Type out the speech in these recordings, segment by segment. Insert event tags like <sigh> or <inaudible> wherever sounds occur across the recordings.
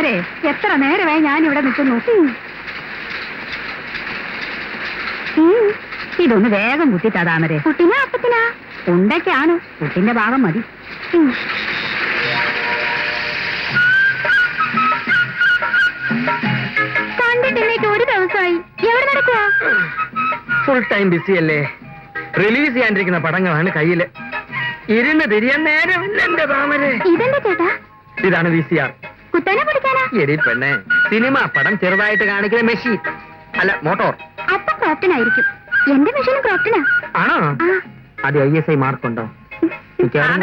താമരെ എത്ര നേരമായി ഞാൻ ഇവിടെ നിൽക്കുന്നു. ഇതൊന്ന് വേഗം കുത്തിത്താ താമരെ കുട്ടിനാ അപ്പത്തിനാ? ഉണ്ടൊക്കെയാണ് കുട്ടിന്റെ ഭാഗം മതി. കണ്ടിട്ടില്ലേക്ക് ഒരു ദിവസമായി. എവിടെ നടക്കുവാ? ഫുൾ ടൈം ബിസി അല്ലേ? റിലീസ് ചെയ്യാണ്ടിരിക്കുന്ന പടങ്ങളാണ് കയ്യിൽ. ഇരുന്ന് തിരിയാൻ നേരമില്ല എന്റെ താമരെ ഇതെന്താ ചേട്ടാ? ഇതാണ് വി സി ആർ കുത്തനെ പിടിക്കാനാ? എടി പെണ്ണെ സിനിമ പടം ചെറുതായിട്ട് കാണിക്കുന്ന മെഷീൻ. അല്ല മോട്ടോർ. അപ്പൊ ക്രോപ്റ്റനായിരിക്കും. എന്റെ മെഷീനും ക്രോപ്റ്റനാ? ആണോ? അത് ഐ എസ് ഐ മാർക്കുണ്ടോ? മിക്കവാറും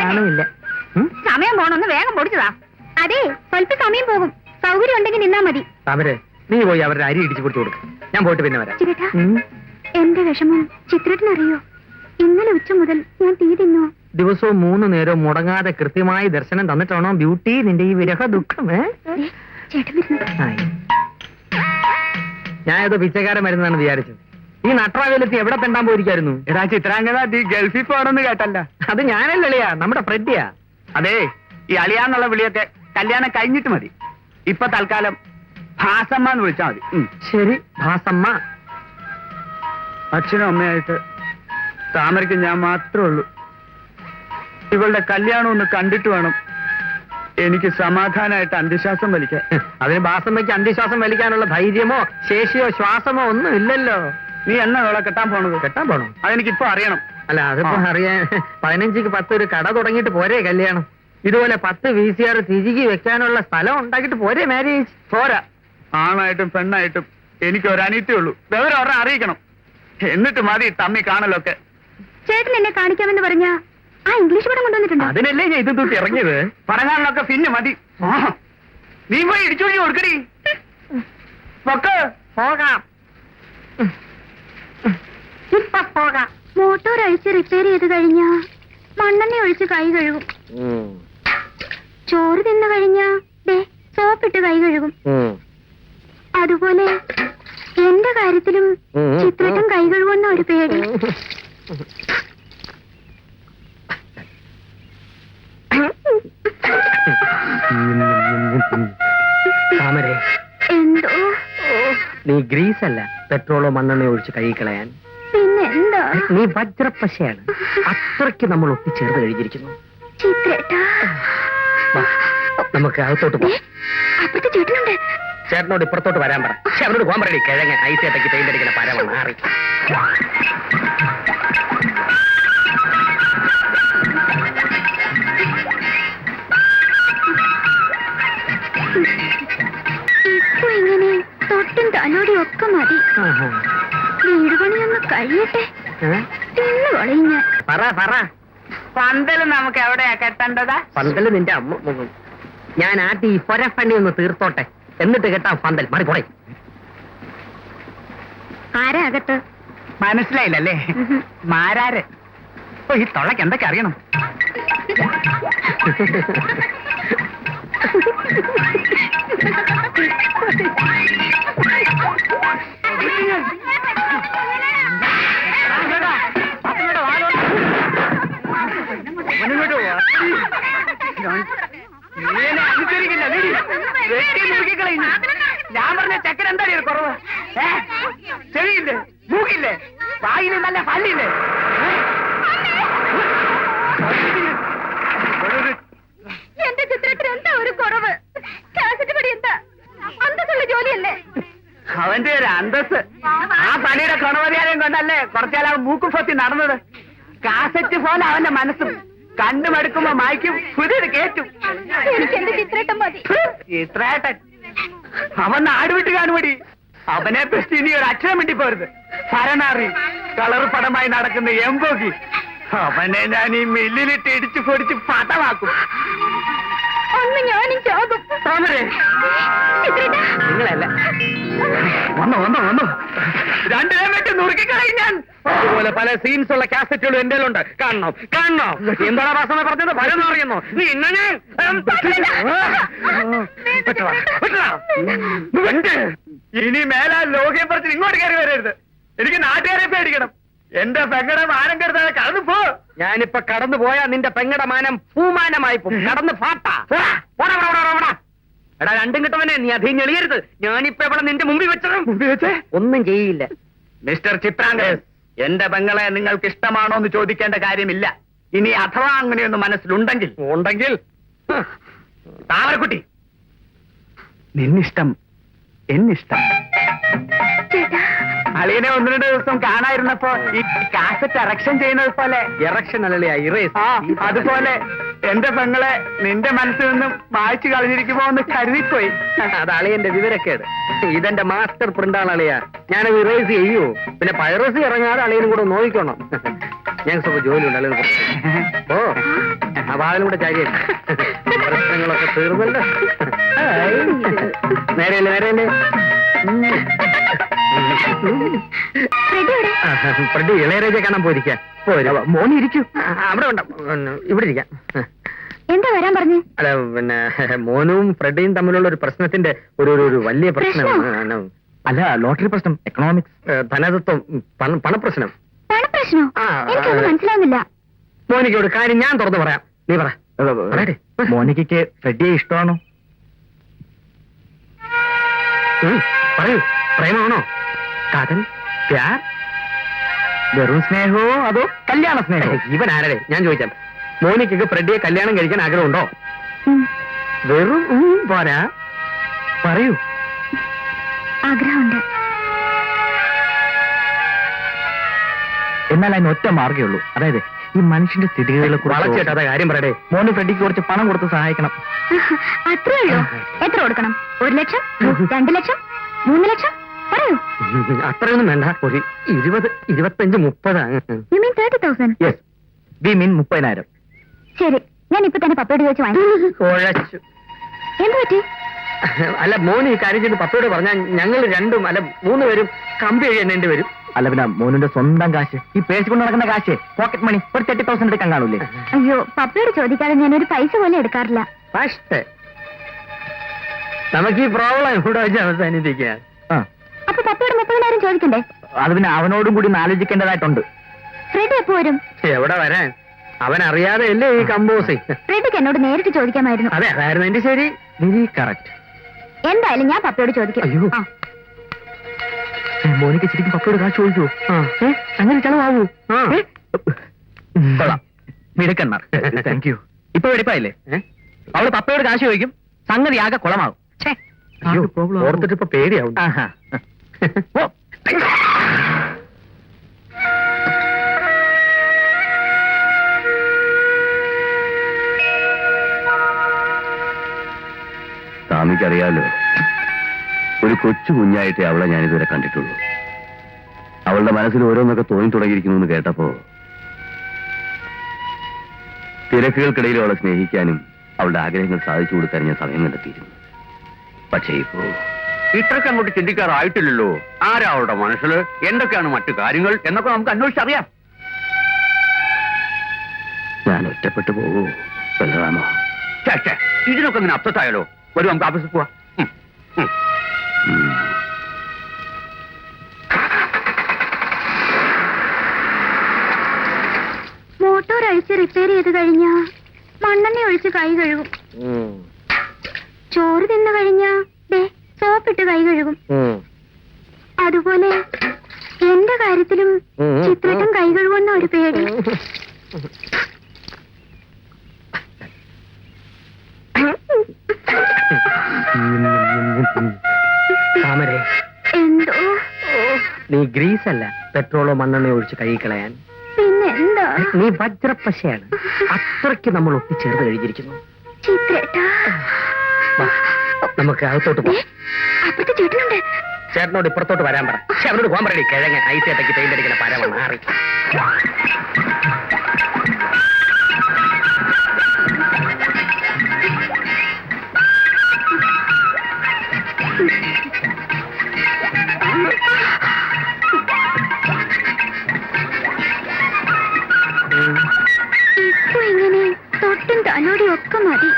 സമയം. പോണൊന്ന് വേഗം പൊടിച്ചതാ. അതെ സ്വല്പ സമയം പോകും. സൗകര്യം ഉണ്ടെങ്കിൽ നിന്നാ മതി. താമരെ നീ പോയി അവരുടെ അരി ഇടിച്ചു കൊടുത്തു കൊടുക്കും. ഞാൻ പോയിട്ട് പിന്നെ വരാം. ചിരേട്ടാ. എന്റെ വിഷമം ചിത്രത്തിനറിയോ ഇന്നലെ ഉച്ച മുതൽ ഞാൻ തീ തിന്നു? ദിവസവും മൂന്ന് നേരം മുടങ്ങാതെ കൃത്യമായി ദർശനം തന്നിട്ടാണോ ബ്യൂട്ടി? നിന്റെ ഈ വിരഹ ദുഃഖം. ഞാൻ ഏതോ പിച്ചക്കാരൻ വരുന്നതാണ് വിചാരിച്ചത് ഈ നട്രാവേലത്തി എവിടെ തെണ്ടാൻ പോയിരിക്കായിരുന്നു? എടാ ചിത്രാംഗത നീ ഗൾഫിൽ പോകണമെന്ന് കേട്ടല്ല. അത് ഞാനല്ല ഞാനല്ലളിയാ നമ്മുടെ ഫ്രെഡിയാ. അതെ ഈ അളിയാന്നുള്ള വിളിയൊക്കെ കല്യാണം കഴിഞ്ഞിട്ട് മതി. ഇപ്പൊ തൽക്കാലം ഭാസമ്മ എന്ന് വിളിച്ചാൽ മതി. ശരി ഭാസമ്മ. അച്ഛനും അമ്മയായിട്ട് താമരയ്ക്ക് ഞാൻ മാത്രമേ ഉള്ളൂ. ഇവളുടെ കല്യാണം ഒന്ന് കണ്ടിട്ട് വേണം. എനിക്ക് സമാധാനമായിട്ട് അന്ത്യശ്വാസം വലിക്കാൻ. അതിന് ബാസമ്മയ്ക്ക് അന്ത്യശ്വാസം വലിക്കാനുള്ള ധൈര്യമോ ശേഷിയോ ശ്വാസമോ ഒന്നും ഇല്ലല്ലോ. നീ എന്നാ അവളെ കെട്ടാൻ പോണത്? കെട്ടാൻ പോണോ? അതെനിക്കിപ്പോ അറിയണം. അല്ല അതിപ്പോ. അറിയാൻ പതിനഞ്ചിക്ക് പത്ത് ഒരു കട തുടങ്ങിയിട്ട് പോരേ കല്യാണം. ഇതുപോലെ പത്ത് വി സി ആർ തിരികെ വെക്കാനുള്ള സ്ഥലം ഉണ്ടാക്കിയിട്ട് പോരേ മാരേജ് പോരാ. ആണായിട്ടും പെണ്ണായിട്ടും എനിക്ക് ഒരു അനീറ്റേ ഉള്ളൂ. വിവരം അവരെ അറിയിക്കണം. എന്നിട്ട് മതി തമ്മി കാണലൊക്കെ. ചേട്ടൻ എന്നെ കാണിക്കാമെന്ന് പറഞ്ഞ ആ ഇംഗ്ലീഷ് പടം കൊണ്ടുവന്നിട്ടുണ്ട്? അതിനല്ലേ ഞാൻ ഇത് തൂക്കി ഇറങ്ങിയത്. പടങ്ങാനൊക്കെ പിന്നെ മതി. ആ. നീ പോയി ഇടിച്ചോടി കൊടുക്കടി. പൊക്ക് പോകാം. ഇപ്പൊ പോകാം. മോട്ടോർ അഴിച്ച് റിപ്പയർ ചെയ്ത് കഴിഞ്ഞാ മണ്ണെണ്ണ ഒഴിച്ച് കൈ കഴുകും. ചോറ് തിന്നു കഴിഞ്ഞാ ദേ സോപ്പിട്ട് കൈ കഴുകും. അതുപോലെ എന്റെ കാര്യത്തിലും ചിത്രത്തും കൈ കഴുകുന്ന ഒരു പേടി. നീ ഗ്രീസ് അല്ല പെട്രോളോ മണ്ണെണ്ണയോ ഒഴിച്ച് കഴുകിക്കളയാൻ പിന്നെന്താ നീ വജ്രപ്പശയാണ്. അത്രയ്ക്ക് നമ്മൾ ഒട്ടിച്ചേർന്ന് കഴിഞ്ഞിരിക്കുന്നു. ചിത്രേട്ടാ വാ, നമുക്ക് അകത്തോട്ട് പോകാം അപ്പുറത്തെ ചേട്ടനുണ്ട്. ചേട്ടനോട് ഇപ്പുറത്തോട്ട് വരാൻ പറ. പക്ഷെ അവനോട് പോകാൻ പറയണേ കിഴങ്ങ് ഐസിയത്തേക്ക് പെയിന്റ് അടിക്കുന്ന പരമാണ് മാറി. പറ പറ. പന്തൽ നമുക്ക് എവിടെയാ കെട്ടേണ്ടതാ? പന്തൽ നിന്റെ അമ്മ. ഞാൻ ആദ്യം ഈ പൊരപ്പണി ഒന്ന് തീർത്തോട്ടെ. എന്നിട്ട് കേട്ടാ പന്തൽ. മാറി പോടെ ആരാ അകത്ത്? മനസ്സിലായില്ലല്ലേ. മാരാര്? ഓ ഈ തൊള്ളക്ക് എന്തൊക്കെ അറിയണം? <laughs> മുറുക്കിക്കളയുന്നു ഞാൻ പറഞ്ഞ ചെക്കൻ എന്താ ഒരു കുറവ്? ഏ? ചെവിയില്ലേ മൂക്കില്ലേ? വായിൽ നല്ല പല്ലില്ലേ? എന്റെ ചിത്രത്തിൽ എന്താ ഒരു കുറവ്? കാസറ്റ് എന്താ? അന്തസ്സുള്ള ജോലിയല്ലേ? അവന്റെ ഒരു അന്തസ് ആ പണിയുടെ ഗുണമതിയാരെയും കൊണ്ടല്ലേ കുറച്ചാൽ അവൻ മൂക്കും പൊത്തി നടന്നത്? കാസറ്റ് പോലെ അവന്റെ മനസ്സും. കണ്ണു മടുക്കുമ്പോ മായ്ക്കും പുതിയത് കേറ്റും. എനിക്ക് എന്റെ ചിത്രേട്ടൻ മതി. അവൻ നാട് വിട്ട് കാണുമടി അവനെ പറ്റി ഇനി ഒരു അക്ഷരം വേണ്ടി പോരുത് ഭരണാറി കളർ പടമായി നടക്കുന്ന എംബോഗി അവനെ ഞാൻ ഈ മില്ലിലിട്ട് ഇടിച്ചു പൊടിച്ച് പടമാക്കും. അന്ന് ഞാനും ചാകും താമരേ നിങ്ങളല്ല. വന്നു വന്നു വന്നു. രണ്ടുപേരും വെട്ടി നുറുക്കിക്കളയും ഞാൻ. അതുപോലെ പല സീൻസ് ഉള്ള കാസറ്റുകളും എന്റെ ഉണ്ട് കാണണം കാണണോ. എന്താണ് വാസന പറഞ്ഞത്? ഭയം അറിയുന്നു നീ ഇന്നെ ഇനി മേലാ ലോകയെ പറിച്ച് ഇങ്ങോട്ട് കയറി വരരുത്. എനിക്ക് നാട്ടുകാരെ പേടിക്കണം. എന്റെ പെങ്ങടെ മാനം കരുതാതെ കടന്നു പോ. ഞാനിപ്പോ കടന്നു പോയാ നിന്റെ പെങ്ങടെ മാനം പൂമാനമായി പോകും. കടന്ന് പാട്ടാ. പോടാ, പോടാ, പോടാ, പോടാ, പോടാ. എടാ രണ്ടും കിട്ടവനെ നീ അധികം ഞെളിയരുത്. ഞാനിപ്പോ ഇവിടെ നിന്റെ മുമ്പിൽ വെച്ചതും. ഒന്നും ചെയ്യില്ല. മിസ്റ്റർ ചിത്രാംഗൻ എന്റെ പെങ്ങളെ നിങ്ങൾക്ക് ഇഷ്ടമാണോ എന്ന് ചോദിക്കേണ്ട കാര്യമില്ല. ഇനി അഥവാ അങ്ങനെയൊന്ന് മനസ്സിലുണ്ടെങ്കിൽ. ഉണ്ടെങ്കിൽ? താമരക്കുട്ടി. നിന്നിഷ്ടം എന്നിഷ്ടം. അളിയനെ ഒന്ന് രണ്ട് ദിവസം കാണായിരുന്നപ്പോ ഈ കാസറ്റ് എറക്ഷൻ ചെയ്യുന്നത് പോലെ. ഇറക്ഷൻ അല്ലേ ഇറേസ് ആ അതുപോലെ എന്റെ പെങ്ങളെ നിന്റെ മനസ്സിൽ നിന്നും മായ്ച്ചു കളഞ്ഞിരിക്കുമോ എന്ന് കരുതിപ്പോയി. അത് അളിയന്റെ വിവരക്കേട്. ഇതെന്റെ മാസ്റ്റർ പ്രിന്റാണ് അളിയ. ഞാനത് ഇറേസ് ചെയ്യൂ പിന്നെ പൈറസി ഇറങ്ങാതെ അളിയനും കൂടെ നോക്കിക്കണം. ഞാൻ സ്വപ്പം ജോലി ഉണ്ട് പുറത്ത്. ഓ ആ വാതിലും കൂടെ ചാരിയല്ല പ്രശ്നങ്ങളൊക്കെ തീർന്നല്ലോ. നേരെയല്ലേ നേരെയല്ലേ ഫ്രണ്ട് ഇളയരാജ കാണാൻ പോയിരിക്കാം പോരാ മോനി ഇരിക്കൂ. അവിടെ ഉണ്ട ഇവിടെ ഇരിക്കാം. എന്താ വരാൻ പറഞ്ഞു? അല്ല പിന്നെ മോനും ഫ്രെഡിയും തമ്മിലുള്ള ഒരു പ്രശ്നത്തിന്റെ ഒരു ഒരു- വലിയ പ്രശ്നമാണ് അല്ല ലോട്ടറി പ്രശ്നം എക്കണോമിക്സ് ധനതത്വം പണ- പണപ്രശ്നം. പണപ്രശ്നോ? മനസ്സിലാവുന്നില്ല. മോനിക്ക് ഒരു കാര്യം ഞാൻ തുറന്നു പറയാം. നീ പറ. മോനിക്ക് ഫ്രെഡിയെ ഇഷ്ടമാണോ? പറയൂ. പ്രേമമാണോ? കാതൽ പ്യാർ? വെറും സ്നേഹമോ അതോ കല്യാണ സ്നേഹമോ ഇവൻ ആരടെ? ഞാൻ ചോദിക്കാം. മോനിക്കൊക്കെ ഫ്രെഡിയെ കല്യാണം കഴിക്കാൻ ആഗ്രഹമുണ്ടോ? വെറും പോരാ. പറയൂ. ആഗ്രഹമുണ്ട്. എന്നാൽ അതിന് ഒറ്റ മാർഗേ ഉള്ളൂ. അതായത് ഈ മനുഷ്യന്റെ സ്ഥിതിഗതികളെ വളച്ചേട്ടാ കാര്യം പറയടേ. മോന് ഫ്രെഡിക്ക് കുറച്ച് പണം കൊടുത്ത് സഹായിക്കണം. അത്രേ ഉള്ളൂ. എത്ര കൊടുക്കണം? ഒരു ലക്ഷം? രണ്ട് ലക്ഷം? മൂന്ന് ലക്ഷം? <laughs> അത്രയൊന്നും വേണ്ട. ഒരു ഇരുപത് ഇരുപത്തഞ്ച് മുപ്പതാണ്. You mean thirty thousand yes we mean മുപ്പതിനായിരം. ശരി. ഞാൻ ഇപ്പൊ തന്നെ പപ്പയോട് ചോദിച്ചു വാങ്ങി കുഴച്ചു <laughs> എന്ത് പറ്റി? <laughs> അല്ല മോന് ഈ കാര്യം ചെയ്ത് പപ്പയോട് പറഞ്ഞാൽ ഞങ്ങൾ രണ്ടും അല്ല മൂന്ന് പേരും കമ്പി എഴുതേണ്ടി എണ്ണേണ്ടി വരും. അല്ല പിന്നെ മോനിന്റെ സ്വന്തം കാശ്. ഈ പേഴ്സ് കൊണ്ട് നടക്കുന്ന കാശ്. പോക്കറ്റ് മണി ഒരു തേർട്ടി തൗസൻഡ് എടുക്കാൻ കാണൂലേ? അയ്യോ പപ്പയോട് ചോദിക്കാതെ ഞാൻ ഒരു പൈസ പോലും എടുക്കാറില്ല. ഫസ്റ്റ് നമുക്ക് ഈ പ്രോബ്ലം ഇവിടെ വെച്ച് അവസാനിപ്പിക്കാം. ചോദിക്കണ്ടേ അത് പിന്നെ അവനോടും കൂടി ആലോചിക്കേണ്ടതായിട്ടുണ്ട്. ഫ്രെഡ് എപ്പോ വരും? എവിടെ വരാൻ? അവൻ അറിയാതെ അല്ലേ ഈ കമ്പോസിങ് ഫ്രെഡിക്ക് എന്നോട് നേരിട്ട് ചോദിക്കാമായിരുന്നു. അതെ അതായിരുന്നു എന്റെ ശരി. Very correct. എന്തായാലും ഞാൻ പപ്പയോട് ചോദിക്കും. അയ്യോ. ആ. മോനിക്ക് ശരിക്കും പപ്പയോട് കാശ് ചോദിക്കുവോ. ഏ? അങ്ങനെ ചെലവാകൂ ആ. കൊള്ളാം. മിടുക്കന്മാർ. താങ്ക് യു ഇപ്പൊ വെടിപ്പായില്ലേ? അവൾ അവൾ പപ്പയോട് കാശ് ചോദിക്കും. സംഗതി ആകെ കുളമാകും. ഛേ, ആകെ? problem ഇപ്പൊ പേടിയാവും. ആഹാ. ഓ. സ്വാമിക്കറിയാലോ ഒരു കൊച്ചു കുഞ്ഞായിട്ടേ അവളെ ഞാനിതുവരെ കണ്ടിട്ടുള്ളൂ. അവളുടെ മനസ്സിൽ ഓരോന്നൊക്കെ തോന്നി തുടങ്ങിയിരിക്കുന്നു എന്ന് കേട്ടപ്പോ തിരക്കുകൾക്കിടയിൽ അവളെ സ്നേഹിക്കാനും അവളുടെ ആഗ്രഹങ്ങൾ സാധിച്ചു കൊടുക്കാനും ഞാൻ സമയം കണ്ടെത്തിയിരുന്നു. പക്ഷേ ഇപ്പോ ഇത്രയ്ക്ക് അങ്ങോട്ട് ചിന്തിക്കാറായിട്ടില്ലല്ലോ. ആരാ അവരുടെ മനസ്സിൽ? എന്തൊക്കെയാണ് മറ്റു കാര്യങ്ങൾ? എന്നൊക്കെ നമുക്ക് അന്വേഷിച്ചറിയാം ഞാൻ ഒറ്റപ്പെട്ടു പോകൂ ബലറാമോ ഇതിനൊക്കെ ഇങ്ങനെ അപ്സെറ്റ് ഒരു വരും നമുക്ക് ആഫീസിൽ പോവാ. മോട്ടോർ അഴിച്ച് റിപ്പയർ ചെയ്ത് കഴിഞ്ഞാ മണ്ണെണ്ണ ഒഴിച്ച് കൈ കഴുകും. ചോറ് തിന്നു കഴിഞ്ഞാ സോപ്പിട്ട് കൈ കഴുകും. അതുപോലെ എന്റെ കാര്യത്തിലും ചിത്രത്തും കൈ കഴുകുന്ന ഒരു പേടി. എന്തോ? നീ ഗ്രീസ് അല്ല പെട്രോളോ മണ്ണെണ്ണയോ ഒഴിച്ച് കൈ കളയാൻ. പിന്നെന്താ? നീ വജ്രപ്പശയാണ്. അത്രയ്ക്ക് നമ്മൾ ഒട്ടിച്ചേർത്ത് കഴിഞ്ഞിരിക്കുന്നു ചിത്രേട്ടാ. നമുക്ക് അകത്തോട്ട് പോ പോകാം ചേട്ടനുണ്ട്. ചേട്ടനോട് ഇപ്പുറത്തോട്ട് വരാൻ പറ. പക്ഷെ അവനോട് പോകാൻ പറയണേ കിഴങ്ങ് അടക്കി പെയിന്റ് അടിക്കുന്ന പരമ മാറി. ഇപ്പൊ ഇങ്ങനെ തൊട്ടും തലോടിയും ഒക്കെ മതി.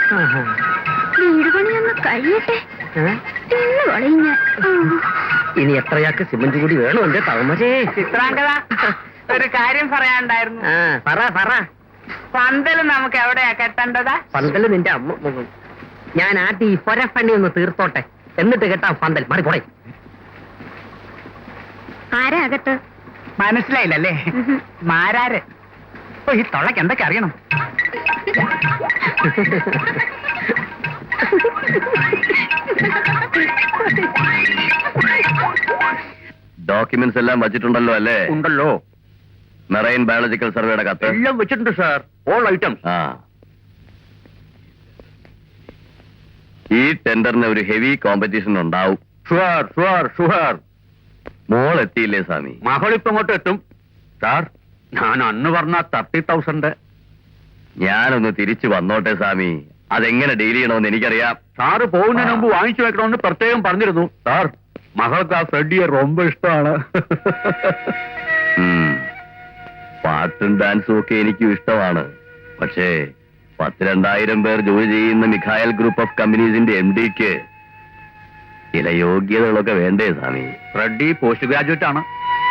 വീട് പണിയൊന്ന് കഴിയട്ടെ. ഇനി എത്രയാക്ക് സിമന്റ് കൂടി വേണോ എന്റെ തവമരേ ചിത്രാംഗത ഒരു കാര്യം പറയാണ്ടായിരുന്നു പറ പറ. പന്തൽ നമുക്ക് എവിടെയാ കെട്ടേണ്ടതാ? പന്തൽ നിന്റെ അമ്മ ഞാൻ ആദ്യം ഈ പൊരപ്പണി ഒന്ന് തീർത്തോട്ടെ. എന്നിട്ട് കേട്ടാ പന്തൽ. മറി പോടെ ആരാ അകത്ത്? മനസ്സിലായില്ലല്ലേ? മാരാര്? ഓ ഈ തൊള്ളക്ക് എന്തൊക്കെ അറിയണം? <laughs> ഡോക്യുമെന്റ്സ് എല്ലാം വച്ചിട്ടുണ്ടല്ലോ അല്ലേ? ഉണ്ടല്ലോ. മെറൈൻ ബയോളജിക്കൽ സർവേയുടെ കത്ത്. എല്ലാം വെച്ചിട്ടുണ്ട് സാർ. ഓൾ ഐറ്റംസ് ആ. ഈ ടെൻഡറിന് ഒരു ഹെവി കോമ്പറ്റീഷൻ ഉണ്ടാവും. ഷുവർ ഷുവർ ഷുവർ മോൾ എത്തിയില്ലേ സ്വാമി? മകളിപ്പോ അങ്ങോട്ട് എത്തും. സാർ ഞാൻ അന്ന് പറഞ്ഞ തേർട്ടി തൗസൻഡ് ഞാനൊന്ന് തിരിച്ചു വന്നോട്ടെ സ്വാമി. അതെങ്ങനെ ഡീൽ ചെയ്യണമെന്ന് എനിക്കറിയാം സാറ് പോകുന്നതിന് മുമ്പ് വാങ്ങിച്ചു വെക്കണമെന്ന് പ്രത്യേകം പറഞ്ഞിരുന്നു സാർ മകൾക്ക് ആ ഫ്രെഡിയെ ரொம்ப ഇഷ്ടമാണ് ഉം. പാട്ടും ഡാൻസും ഒക്കെ എനിക്കും ഇഷ്ടമാണ് പക്ഷേ പത്ത് രണ്ടായിരം പേർ ജോലി ചെയ്യുന്ന മിഖായൽ ഗ്രൂപ്പ് ഓഫ് കമ്പനീസിന്റെ എം ഡിക്ക് ചില യോഗ്യതകളൊക്കെ വേണ്ടേ സ്വാമി ഫ്രെഡി പോസ്റ്റ് ഗ്രാജുവേറ്റ് ആണ്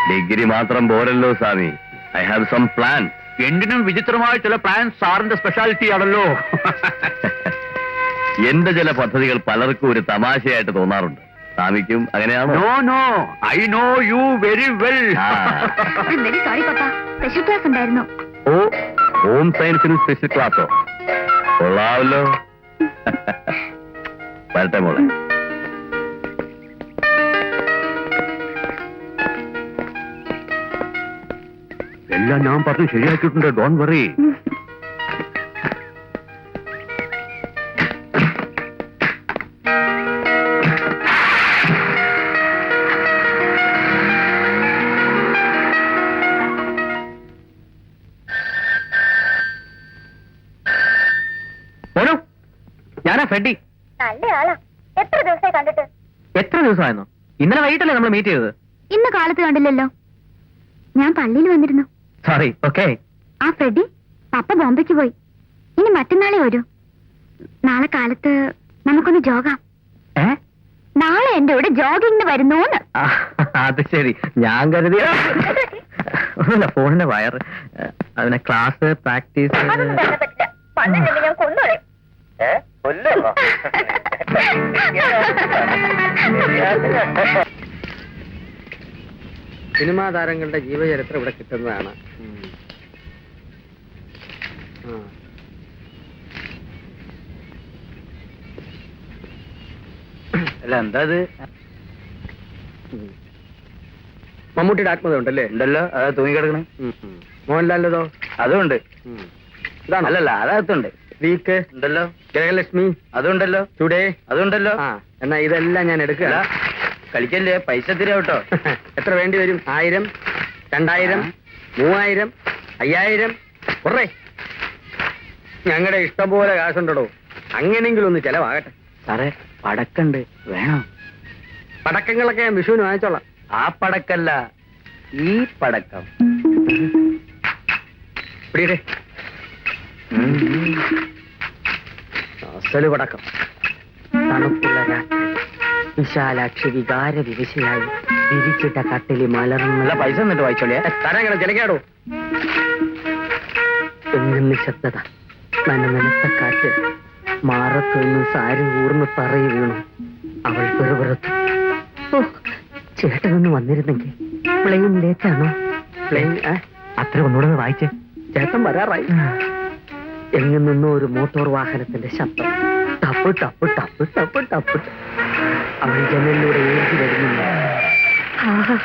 ഡിഗ്രി മാത്രം പോരല്ലോ സ്വാമി ഐ ഹാവ് സം പ്ലാൻ എന്തിനും വിചിത്രമായ ചില പ്ലാൻ സാറിന്റെ സ്പെഷ്യാലിറ്റി ആണല്ലോ. എന്റെ ചില പദ്ധതികൾ പലർക്കും ഒരു തമാശയായിട്ട് തോന്നാറുണ്ട്. സ്വാമിക്കും അങ്ങനെയാണോ? No no I know you very well ആ. Very sorry papa special class ഉണ്ടായിരുന്നു. ഓ ഹോം സയൻസിന് സ്പെഷ്യൽ ക്ലാസ്സോ കൊള്ളാവല്ലോ. വരട്ടെ മോളെ. എല്ലാം ഞാൻ പറഞ്ഞ് ശരിയാക്കിയിട്ടുണ്ട്. ഡോൺ വറി മോനു ഞാനാ ഫ്രെഡി നല്ലയാളാ. എത്ര ദിവസമായി കണ്ടിട്ട്? എത്ര ദിവസമായിരുന്നു ഇന്നലെ വൈകിട്ടല്ലേ നമ്മൾ മീറ്റ് ചെയ്തത്? ഇന്ന് കാലത്ത് കണ്ടില്ലല്ലോ. ഞാൻ പള്ളിയിൽ വന്നിരുന്നു. സോറി ഓക്കെ ആ ഫ്രെഡി പപ്പ ബോംബെക്ക് പോയി. ഇനി മറ്റന്നാളെ വരൂ. നാളെ കാലത്ത് നമുക്കൊന്ന് ജോഗാം. നാളെ എന്റെ കൂടെ ജോഗിങ്ങിന് വരുന്നോന്ന്. അത് ശരി. ഞാൻ കരുതി ഒന്നുമില്ല ഫോണിന്റെ വയർ. അതിനെ ക്ലാസ് പ്രാക്ടീസ് ഞാൻ കൊന്നുകളയും. <laughs> <laughs> സിനിമാ താരങ്ങളുടെ ജീവചരിത്രം ഇവിടെ കിട്ടുന്നതാണ്. അല്ല എന്താ ഉം. മമ്മൂട്ടിയുടെ ആത്മത ഉണ്ടല്ലേ? ഉണ്ടല്ലോ അതാ തൂങ്ങിക്കിടക്കണേ. മോഹൻലാലിന്റെതോ? അതുണ്ട്. ഇതാണ്? അല്ലല്ല അതകത്തുണ്ട്. വീക്ക്. ഉണ്ടല്ലോ. ഗ്രഹലക്ഷ്മി അതുണ്ടല്ലോ. ടുഡേ അതുണ്ടല്ലോ. ആ എന്നാ ഇതെല്ലാം ഞാൻ എടുക്കുക കളിക്കല്ലേ? പൈസ തരാ കേട്ടോ. <laughs> എത്ര വേണ്ടി വരും? ആയിരം രണ്ടായിരം മൂവായിരം അയ്യായിരം? കുറേ. ഞങ്ങളുടെ ഇഷ്ടം പോലെ കാശുണ്ടോ അങ്ങനെങ്കിലും ഒന്ന് ചെലവാകട്ടെ. സാറേ പടക്കണ്ട് വേണോ. പടക്കങ്ങളൊക്കെ ഞാൻ വിഷുവിന് വാങ്ങിച്ചോളാം. ആ പടക്കല്ല ഈ പടക്കം. പിടിയിടെ. അസൽ പടക്കം. തണുപ്പുള്ള രാത്രി. വിശാലാക്ഷി വികാര വിവശയായി വിരിച്ചിട്ട കട്ടിലി മലർന്ന പൈസ എന്നിട്ട് വായിച്ചോളിയാ. ചിലക്കാടോ എങ്ങും നിശബ്ദത. മനമനത്ത കാറ്റ് മാറത്തുനിന്ന് സാരി ഊർന്ന് തറയി വീണു. അവൾ പെറുപുറത്ത്. ഓ ചേട്ടനൊന്ന് വന്നിരുന്നെങ്കിൽ പ്ലെയിൻ ലേറ്റാണോ? പ്ലെയിൻ അത്ര ഒന്നുകൂടെ വായിച്ചേ. ചേട്ടൻ വരാറായി. എങ്ങും നിന്നോ ഒരു മോട്ടോർ വാഹനത്തിന്റെ ശബ്ദം. ടപ്പ് ടപ്പ് ടപ്പ് ടപ്പ് ടപ്പ്. അവൾ ജനലിലൂടെ ഏറി വരുന്നില്ല. ആഹാ,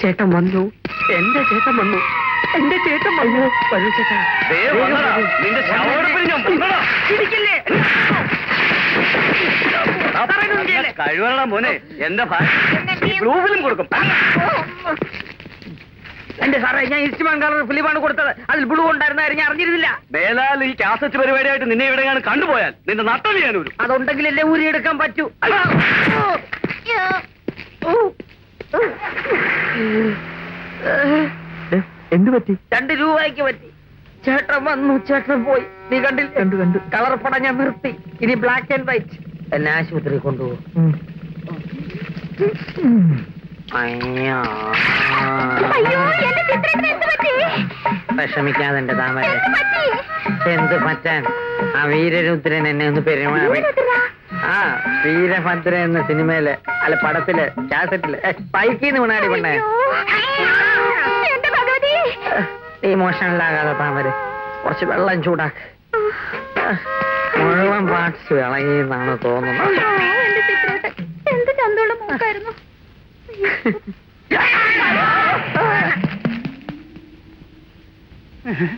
ചേട്ടൻ വന്നു. എന്റെ ചേട്ടൻ വന്നു. എന്റെ ചേട്ടൻ വന്നു. വരൂ ചേട്ടാ. ഇടിക്കില്ലേ? കഴിവറ മോനെ. എന്റെ ഫിലിം കൊടുക്കും. എന്റെ സാറേ ഞാൻ ഇസ്റ്റിമാൻ കളർ ഫിലിമാണ് കൊടുത്തത്. അതിൽ ബ്ലൂ ഉണ്ടായിരുന്ന ഞാൻ അറിഞ്ഞിരുന്നില്ല. മേലാൽ ഈ കാസറ്റ് പരിപാടിയായിട്ട് നിന്നെ ഇവിടെ കണ്ടുപോയാൽ നിന്റെ നട്ടം ഞാൻ ഒരു അതുണ്ടെങ്കിലല്ലേ ഊരിയെടുക്കാൻ പറ്റൂ. എന്ത് പറ്റി? രണ്ട് രൂപയ്ക്ക് പറ്റി. ചേട്ടൻ വന്നു ചേട്ടൻ പോയി. നീ കണ്ടില്ല? കണ്ടു കണ്ടു. കളർ പടം ഞാൻ നിർത്തി. ഇനി ബ്ലാക്ക് ആൻഡ് വൈറ്റ് എന്നെ ആശുപത്രി കൊണ്ടുപോകും. വിഷമിക്കാതെ താമര. എന്ത് പറ്റി? പറ്റാൻ? ആ വീരരുദ്രൻ എന്നെ ഒന്ന് പെരുമാറി? ആ വീരഭദ്ര എന്ന സിനിമയിൽ അല്ല പടത്തിൽ കാസറ്റിൽ പൈക്കിന്ന് വീണാടി പെണ്ണേ ഭഗവതി. താമര താമര്. കുറച്ച് വെള്ളം ചൂടാക്ക്. മുഴുവൻ പാർട്സ് ഇളകി എന്നാണ് തോന്നുന്നത്. <laughs> Uh-huh.